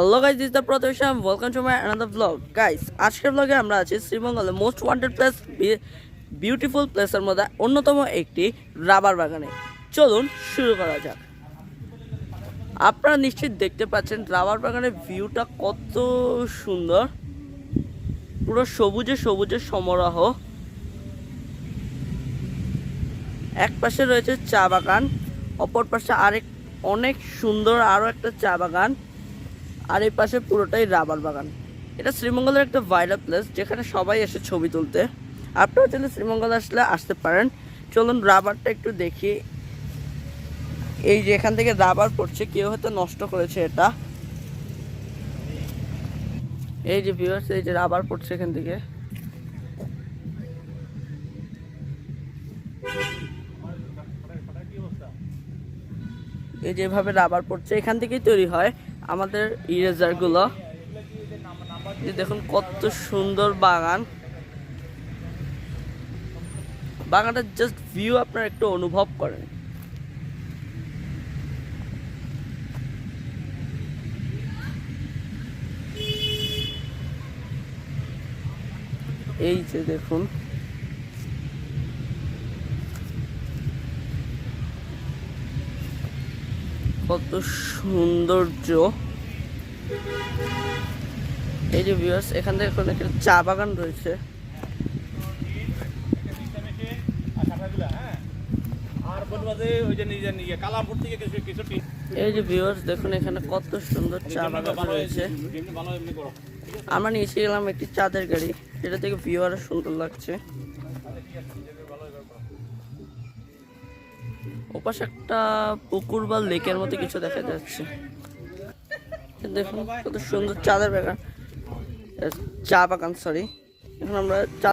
Hello guys this the প্রদর্শন welcome to my another vlog guys আজকের ব্লগে আমরা আছি শ্রীমঙ্গলের মোস্ট ওয়ান্টেড প্লেস বিউটিফুল প্লেসের মধ্যে অন্যতম একটি রাবার বাগানে। চলুন শুরু করা যাক। আপনারা নিশ্চিত দেখতে পাচ্ছেন রাবার বাগানের ভিউটা কত সুন্দর। পুরো সবুজে সবুজে সমারোহ। এক পাশে রয়েছে চা বাগান, অপর পাশে আরেক, অনেক সুন্দর আরও একটা চা বাগান। আর এই পাশে পুরোটাই রাবার বাগান। এটা শ্রীমঙ্গলের একটা ভাইরাল প্লেস যেখানে সবাই এসে ছবি তুলতে। আপনারা চাইলে শ্রীমঙ্গল আসলে আসতে পারেন। চলুন রাবারটা একটু দেখি। এই যে এখান থেকে রাবার পড়ছে, কেউ হয়তো নষ্ট করেছে এটা। এই যে ভিউয়ার্স এই যে রাবার পড়ছে এখান থেকে। এই যেভাবে রাবার পড়ছে, এখান থেকেই তৈরি হয়। আমাদের ইরেজারগুলো এই দেখুন কত সুন্দর বাগান। বাগানটা জাস্ট ভিউ আপনারা একটু অনুভব করেন। এই যে দেখুন। কত সৌন্দর্য। এই যে ভিউয়ার্স এখান থেকে এখন একটা চা বাগান রয়েছে। এই যে ভিউয়ার্স দেখুন এখানে কত সুন্দর চা বাগান রয়েছে। আমরা নিচে গেলাম একটি চাঁদের গাড়ি, যেটা থেকে ভিউ আরও সুন্দর লাগছে। ওপাশে একটা পুকুর বা লেকের মতো কিছু দেখা যাচ্ছে। দেখুন কত সুন্দর চাঁদের বাগান চা বাগান সরি এখন আমরা চা